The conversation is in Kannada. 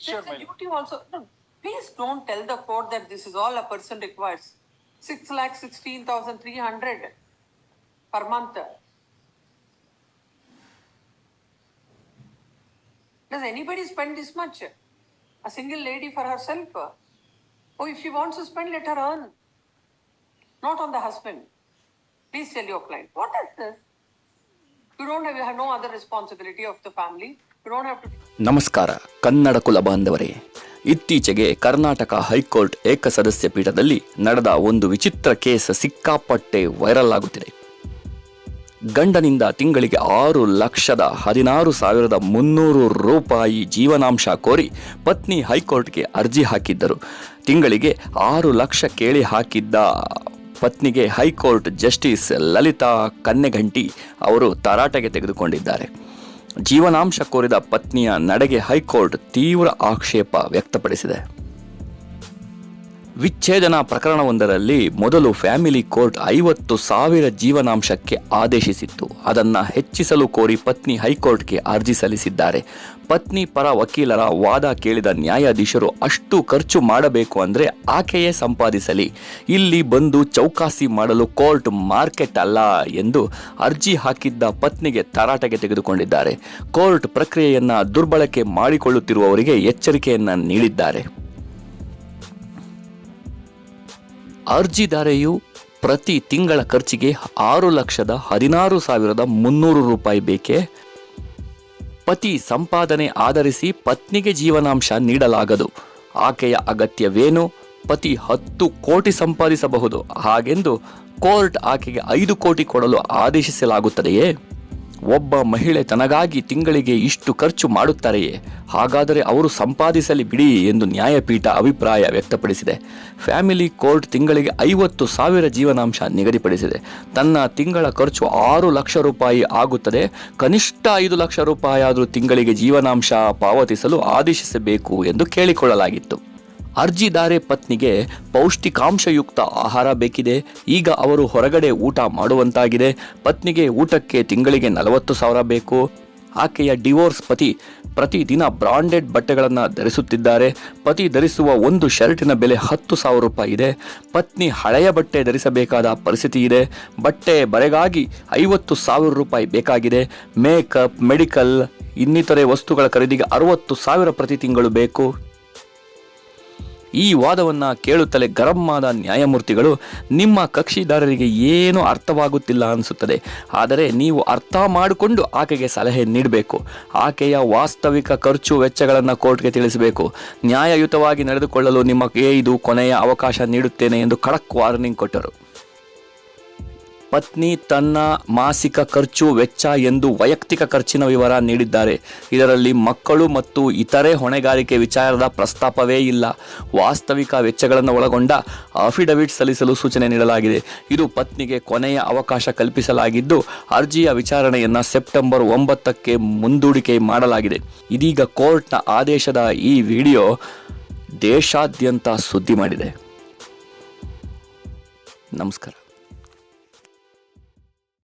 Sure, There's a duty also. No, please don't tell the court that this is all a person requires. Six lakh sixteen thousand three hundred per month. Does anybody spend this much? A single lady for herself? Oh, if she wants to spend, let her earn. Not on the husband. Please tell your client. What is this? ನಮಸ್ಕಾರ, ಕನ್ನಡ ಕುಲ ಬಾಂಧವರೇ. ಇತ್ತೀಚೆಗೆ ಕರ್ನಾಟಕ ಹೈಕೋರ್ಟ್ ಏಕಸದಸ್ಯ ಪೀಠದಲ್ಲಿ ನಡೆದ ಒಂದು ವಿಚಿತ್ರ ಕೇಸ್ ಸಿಕ್ಕಾಪಟ್ಟೆ ವೈರಲ್ ಆಗುತ್ತಿದೆ. ಗಂಡನಿಂದ ತಿಂಗಳಿಗೆ ಆರು ಲಕ್ಷದ ಹದಿನಾರು ಸಾವಿರದ ಮುನ್ನೂರು ರೂಪಾಯಿ ಜೀವನಾಂಶ ಕೋರಿ ಪತ್ನಿ ಹೈಕೋರ್ಟ್ಗೆ ಅರ್ಜಿ ಹಾಕಿದ್ದರು. ತಿಂಗಳಿಗೆ ಆರು ಲಕ್ಷ ಕೇಳಿ ಹಾಕಿದ್ದ ಪತ್ನಿಗೆ ಹೈಕೋರ್ಟ್ ಜಸ್ಟಿಸ್ ಲಲಿತಾ ಕನ್ನೆಘಂಟಿ ಅವರು ತರಾಟೆಗೆ ತೆಗೆದುಕೊಂಡಿದ್ದಾರೆ. ಜೀವನಾಂಶ ಕೋರಿದ ಪತ್ನಿಯ ನಡೆಗೆ ಹೈಕೋರ್ಟ್ ತೀವ್ರ ಆಕ್ಷೇಪ ವ್ಯಕ್ತಪಡಿಸಿದೆ. ವಿಚ್ಛೇದನ ಪ್ರಕರಣವೊಂದರಲ್ಲಿ ಮೊದಲು ಫ್ಯಾಮಿಲಿ ಕೋರ್ಟ್ ಐವತ್ತು ಸಾವಿರ ಜೀವನಾಂಶಕ್ಕೆ ಆದೇಶಿಸಿತ್ತು. ಅದನ್ನ ಹೆಚ್ಚಿಸಲು ಕೋರಿ ಪತ್ನಿ ಹೈಕೋರ್ಟ್ಗೆ ಅರ್ಜಿ ಸಲ್ಲಿಸಿದ್ದಾರೆ. ಪತ್ನಿ ಪರ ವಕೀಲರ ವಾದ ಕೇಳಿದ ನ್ಯಾಯಾಧೀಶರು ಅಷ್ಟು ಖರ್ಚು ಮಾಡಬೇಕು ಅಂದರೆ ಆಕೆಯೇ ಸಂಪಾದಿಸಲಿ. ಇಲ್ಲಿ ಬಂದು ಚೌಕಾಸಿ ಮಾಡಲು ಕೋರ್ಟ್ ಮಾರ್ಕೆಟ್ ಅಲ್ಲ ಎಂದು ಅರ್ಜಿ ಹಾಕಿದ್ದ ಪತ್ನಿಗೆ ತರಾಟೆಗೆ ತೆಗೆದುಕೊಂಡಿದ್ದಾರೆ. ಕೋರ್ಟ್ ಪ್ರಕ್ರಿಯೆಯನ್ನು ದುರ್ಬಳಕೆ ಮಾಡಿಕೊಳ್ಳುತ್ತಿರುವವರಿಗೆ ಎಚ್ಚರಿಕೆಯನ್ನು ನೀಡಿದ್ದಾರೆ. ಅರ್ಜಿದಾರೆಯು ಪ್ರತಿ ತಿಂಗಳ ಖರ್ಚಿಗೆ ಆರು ಲಕ್ಷದ ಹದಿನಾರು ಸಾವಿರದ ಮುನ್ನೂರು ರೂಪಾಯಿ ಬೇಕೆ? ಪತಿ ಸಂಪಾದನೆ ಆಧರಿಸಿ ಪತ್ನಿಗೆ ಜೀವನಾಂಶ ನೀಡಲಾಗದು. ಆಕೆಯ ಅಗತ್ಯವೇನು? ಪತಿ ಹತ್ತು ಕೋಟಿ ಸಂಪಾದಿಸಬಹುದು. ಹಾಗೆಂದು ಕೋರ್ಟ್ ಆಕೆಗೆ ಐದು ಕೋಟಿ ಕೊಡಲು ಆದೇಶಿಸಲಾಗುತ್ತದೆಯೇ? ಒಬ್ಬ ಮಹಿಳೆ ತನಗಾಗಿ ತಿಂಗಳಿಗೆ ಇಷ್ಟು ಖರ್ಚು ಮಾಡುತ್ತಾರೆಯೇ? ಹಾಗಾದರೆ ಅವರು ಸಂಪಾದಿಸಲಿ ಬಿಡಿ ಎಂದು ನ್ಯಾಯಪೀಠ ಅಭಿಪ್ರಾಯ ವ್ಯಕ್ತಪಡಿಸಿದೆ. ಫ್ಯಾಮಿಲಿ ಕೋರ್ಟ್ ತಿಂಗಳಿಗೆ ಐವತ್ತು ಸಾವಿರ ಜೀವನಾಂಶ ನಿಗದಿಪಡಿಸಿದೆ. ತನ್ನ ತಿಂಗಳ ಖರ್ಚು ಆರು ಲಕ್ಷ ರೂಪಾಯಿ ಆಗುತ್ತದೆ. ಕನಿಷ್ಠ ಐದು ಲಕ್ಷ ರೂಪಾಯಿ ಆದರೂ ತಿಂಗಳಿಗೆ ಜೀವನಾಂಶ ಪಾವತಿಸಲು ಆದೇಶಿಸಬೇಕು ಎಂದು ಕೇಳಿಕೊಳ್ಳಲಾಗಿತ್ತು. ಅರ್ಜಿದಾರೆ ಪತ್ನಿಗೆ ಪೌಷ್ಟಿಕಾಂಶಯುಕ್ತ ಆಹಾರ ಬೇಕಿದೆ. ಈಗ ಅವರು ಹೊರಗಡೆ ಊಟ ಮಾಡುವಂತಾಗಿದೆ. ಪತ್ನಿಗೆ ಊಟಕ್ಕೆ ತಿಂಗಳಿಗೆ ನಲವತ್ತು ಸಾವಿರ ಬೇಕು. ಆಕೆಯ ಡಿವೋರ್ಸ್ ಪತಿ ಪ್ರತಿದಿನ ಬ್ರಾಂಡೆಡ್ ಬಟ್ಟೆಗಳನ್ನು ಧರಿಸುತ್ತಿದ್ದಾರೆ. ಪತಿ ಧರಿಸುವ ಒಂದು ಶರ್ಟಿನ ಬೆಲೆ ಹತ್ತು ಸಾವಿರ ರೂಪಾಯಿ ಇದೆ. ಪತ್ನಿ ಹಳೆಯ ಬಟ್ಟೆ ಧರಿಸಬೇಕಾದ ಪರಿಸ್ಥಿತಿ ಇದೆ. ಬಟ್ಟೆ ಬರೆಗಾಗಿ ಐವತ್ತು ಸಾವಿರ ರೂಪಾಯಿ ಬೇಕಾಗಿದೆ. ಮೇಕಪ್, ಮೆಡಿಕಲ್, ಇನ್ನಿತರೆ ವಸ್ತುಗಳ ಖರೀದಿಗೆ ಅರವತ್ತು ಸಾವಿರ ಪ್ರತಿ ತಿಂಗಳು ಬೇಕು. ಈ ವಾದವನ್ನು ಕೇಳುತ್ತಲೇ ಗರಂ ಆದ ನ್ಯಾಯಮೂರ್ತಿಗಳು ನಿಮ್ಮ ಕಕ್ಷಿದಾರರಿಗೆ ಏನೂ ಅರ್ಥವಾಗುತ್ತಿಲ್ಲ ಅನಿಸುತ್ತದೆ. ಆದರೆ ನೀವು ಅರ್ಥ ಮಾಡಿಕೊಂಡು ಆಕೆಗೆ ಸಲಹೆ ನೀಡಬೇಕು. ಆಕೆಯ ವಾಸ್ತವಿಕ ಖರ್ಚು ವೆಚ್ಚಗಳನ್ನು ಕೋರ್ಟ್ಗೆ ತಿಳಿಸಬೇಕು. ನ್ಯಾಯಯುತವಾಗಿ ನಡೆದುಕೊಳ್ಳಲು ನಿಮಗೆ ಇದು ಕೊನೆಯ ಅವಕಾಶ ನೀಡುತ್ತೇನೆ ಎಂದು ಖಡಕ್ ವಾರ್ನಿಂಗ್ ಕೊಟ್ಟರು. ಪತ್ನಿ ತನ್ನ ಮಾಸಿಕ ಖರ್ಚು ವೆಚ್ಚ ಎಂದು ವೈಯಕ್ತಿಕ ಖರ್ಚಿನ ವಿವರ ನೀಡಿದ್ದಾರೆ. ಇದರಲ್ಲಿ ಮಕ್ಕಳು ಮತ್ತು ಇತರೆ ಹೊಣೆಗಾರಿಕೆ ವಿಚಾರದ ಪ್ರಸ್ತಾಪವೇ ಇಲ್ಲ. ವಾಸ್ತವಿಕ ವೆಚ್ಚಗಳನ್ನು ಒಳಗೊಂಡ ಅಫಿಡವಿಟ್ ಸಲ್ಲಿಸಲು ಸೂಚನೆ ನೀಡಲಾಗಿದೆ. ಇದು ಪತ್ನಿಗೆ ಕೊನೆಯ ಅವಕಾಶ ಕಲ್ಪಿಸಲಾಗಿದ್ದು, ಅರ್ಜಿಯ ವಿಚಾರಣೆಯನ್ನು ಸೆಪ್ಟೆಂಬರ್ ಒಂಬತ್ತಕ್ಕೆ ಮುಂದೂಡಿಕೆ ಮಾಡಲಾಗಿದೆ. ಇದೀಗ ಕೋರ್ಟ್ನ ಆದೇಶದ ಈ ವಿಡಿಯೋ ದೇಶಾದ್ಯಂತ ಸುದ್ದಿ ಮಾಡಿದೆ. ನಮಸ್ಕಾರ.